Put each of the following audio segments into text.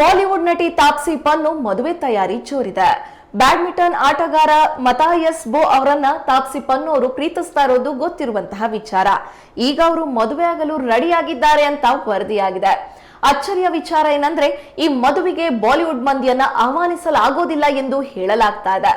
Bollywood ನಟಿ ತಾಪ್ಸಿ ಪನ್ನು ಮದುವೆ ತಯಾರಿ ಜೋರಿದೆ ಬ್ಯಾಡ್ಮಿಂಟನ್ ಆಟಗಾರ ಮತಾಯಸ್ ಬೋ ಅವರನ್ನ ತಾಪ್ಸಿ ಪನ್ನು ಅವರು ಪ್ರೀತಿಸ್ತಾ ಇರೋದು ಗೊತ್ತಿರುವಂತಹ ವಿಚಾರ. ಈಗ ಅವರು ಮದುವೆ ಆಗಲು ರೆಡಿಯಾಗಿದ್ದಾರೆ ಅಂತ ವರದಿಯಾಗಿದೆ. ಅಚ್ಚರಿಯ ವಿಚಾರ ಏನಂದ್ರೆ, ಈ ಮದುವೆಗೆ ಬಾಲಿವುಡ್ ಮಂದಿಯನ್ನ ಆಹ್ವಾನಿಸಲಾಗೋದಿಲ್ಲ ಎಂದು ಹೇಳಲಾಗ್ತಾ ಇದೆ.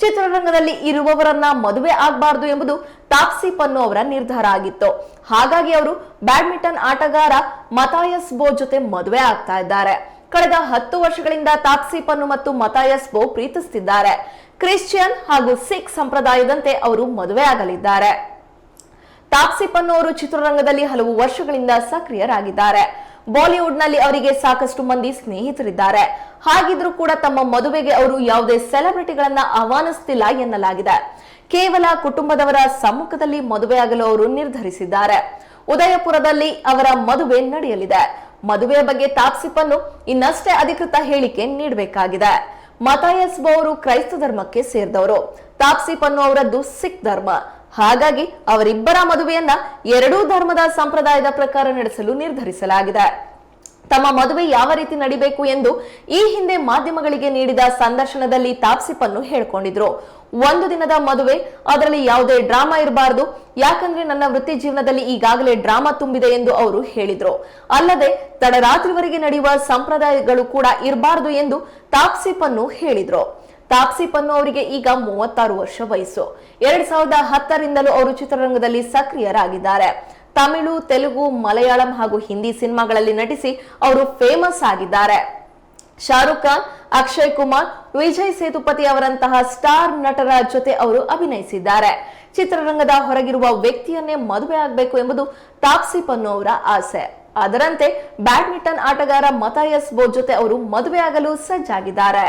ಚಿತ್ರರಂಗದಲ್ಲಿ ಇರುವವರನ್ನ ಮದುವೆ ಆಗಬಾರದು ಎಂಬುದು ತಾಪ್ಸಿ ಪನ್ನು ಅವರ ನಿರ್ಧಾರ ಆಗಿತ್ತು. ಹಾಗಾಗಿ ಅವರು ಬ್ಯಾಡ್ಮಿಂಟನ್ ಆಟಗಾರ ಮತಾಯಸ್ ಬೋ ಜೊತೆ ಮದುವೆ ಆಗ್ತಾ ಇದ್ದಾರೆ. ಕಳೆದ ಹತ್ತು ವರ್ಷಗಳಿಂದ ತಾಪ್ಸಿ ಪನ್ನು ಮತ್ತು ಮತಾಯಸ್ಬೋ ಪ್ರೀತಿಸುತ್ತಿದ್ದಾರೆ ಕ್ರಿಶ್ಚಿಯನ್ ಹಾಗೂ ಸಿಖ್ ಸಂಪ್ರದಾಯದಂತೆ ಅವರು ಮದುವೆ ಆಗಲಿದ್ದಾರೆ ತಾಪ್ಸಿ ಪನ್ನು ಅವರು ಚಿತ್ರರಂಗದಲ್ಲಿ ಹಲವು ವರ್ಷಗಳಿಂದ ಸಕ್ರಿಯರಾಗಿದ್ದಾರೆ. ಬಾಲಿವುಡ್ನಲ್ಲಿ ಅವರಿಗೆ ಸಾಕಷ್ಟು ಮಂದಿ ಸ್ನೇಹಿತರಿದ್ದಾರೆ. ಹಾಗಿದ್ರೂ ಕೂಡ ತಮ್ಮ ಮದುವೆಗೆ ಅವರು ಯಾವುದೇ ಸೆಲೆಬ್ರಿಟಿಗಳನ್ನ ಆಹ್ವಾನಿಸುತ್ತಿಲ್ಲ ಎನ್ನಲಾಗಿದೆ. ಕೇವಲ ಕುಟುಂಬದವರ ಸಮ್ಮುಖದಲ್ಲಿ ಮದುವೆಯಾಗಲು ಅವರು ನಿರ್ಧರಿಸಿದ್ದಾರೆ. ಉದಯಪುರದಲ್ಲಿ ಅವರ ಮದುವೆ ನಡೆಯಲಿದೆ. ಮದುವೆಯ ಬಗ್ಗೆ ತಾಪ್ಸಿ ಪನ್ನು ಇನ್ನಷ್ಟೇ ಅಧಿಕೃತ ಹೇಳಿಕೆ ನೀಡಬೇಕಾಗಿದೆ. ಮತಾಯಸ್ಬು ಅವರು ಕ್ರೈಸ್ತ ಧರ್ಮಕ್ಕೆ ಸೇರಿದವರು. ತಾಪ್ಸಿ ಪನ್ನು ಅವರದ್ದು ಸಿಖ್ ಧರ್ಮ. ಹಾಗಾಗಿ ಅವರಿಬ್ಬರ ಮದುವೆಯನ್ನ ಎರಡೂ ಧರ್ಮದ ಸಂಪ್ರದಾಯದ ಪ್ರಕಾರ ನಡೆಸಲು ನಿರ್ಧರಿಸಲಾಗಿದೆ. ತಮ್ಮ ಮದುವೆ ಯಾವ ರೀತಿ ನಡಿಬೇಕು ಎಂದು ಈ ಹಿಂದೆ ಮಾಧ್ಯಮಗಳಿಗೆ ನೀಡಿದ ಸಂದರ್ಶನದಲ್ಲಿ ತಾಪ್ಸಿಪನ್ನು ಹೇಳಿಕೊಂಡಿದ್ರು. ಒಂದು ದಿನದ ಮದುವೆ, ಅದರಲ್ಲಿ ಯಾವುದೇ ಡ್ರಾಮಾ ಇರಬಾರದು. ಯಾಕಂದ್ರೆ ನನ್ನ ವೃತ್ತಿ ಜೀವನದಲ್ಲಿ ಈಗಾಗಲೇ ಡ್ರಾಮಾ ತುಂಬಿದೆ ಎಂದು ಅವರು ಹೇಳಿದ್ರು. ಅಲ್ಲದೆ, ತಡರಾತ್ರಿವರೆಗೆ ನಡೆಯುವ ಸಂಪ್ರದಾಯಗಳು ಕೂಡ ಇರಬಾರದು ಎಂದು ತಾಪ್ಸಿಪನ್ನು ಹೇಳಿದ್ರು. ತಾಪ್ಸಿ ಪನ್ನು ಅವರಿಗೆ ಈಗ ಮೂವತ್ತಾರು ವರ್ಷ ವಯಸ್ಸು. ಎರಡ್ ಸಾವಿರದ ಹತ್ತರಿಂದಲೂ ಅವರು ಚಿತ್ರರಂಗದಲ್ಲಿ ಸಕ್ರಿಯರಾಗಿದ್ದಾರೆ. ತಮಿಳು, ತೆಲುಗು, ಮಲಯಾಳಂ ಹಾಗೂ ಹಿಂದಿ ಸಿನಿಮಾಗಳಲ್ಲಿ ನಟಿಸಿ ಅವರು ಫೇಮಸ್ ಆಗಿದ್ದಾರೆ. ಶಾರುಖ್ ಖಾನ್, ಅಕ್ಷಯ್ ಕುಮಾರ್, ವಿಜಯ್ ಸೇತುಪತಿ ಅವರಂತಹ ಸ್ಟಾರ್ ನಟರ ಜೊತೆ ಅವರು ಅಭಿನಯಿಸಿದ್ದಾರೆ. ಚಿತ್ರರಂಗದ ಹೊರಗಿರುವ ವ್ಯಕ್ತಿಯನ್ನೇ ಮದುವೆ ಆಗಬೇಕು ಎಂಬುದು ತಾಪ್ಸಿ ಪನ್ನು ಅವರ ಆಸೆ. ಅದರಂತೆ ಬ್ಯಾಡ್ಮಿಂಟನ್ ಆಟಗಾರ ಮತಾಯಸ್ ಬೋ ಜೊತೆ ಅವರು ಮದುವೆಯಾಗಲು ಸಜ್ಜಾಗಿದ್ದಾರೆ.